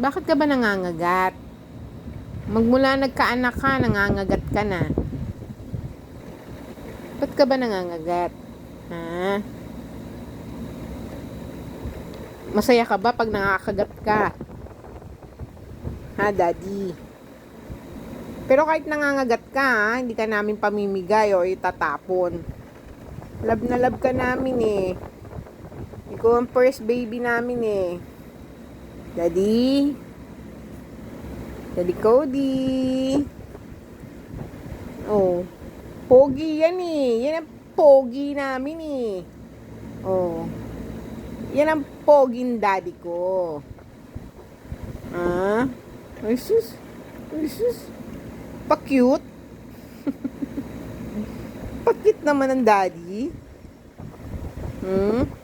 Bakit ka ba nangangagat? Magmula nagkaanak ka, nangangagat ka na. Ba't ka ba nangangagat? Ha? Masaya ka ba pag nakakagat ka? Ha, daddy? Pero kahit nangangagat ka, hindi ka namin pamimigay o itatapon. Love na love ka namin eh. Ikaw ang first baby namin eh. Daddy? Daddy Cody? Oh. Pogi yan eh. Yan ang pogi namin eh. Oh. Yan ang poging daddy ko. Ah? Ay sus. Ay sus. Pa-cute. Pa-cute naman ang daddy. Hmm?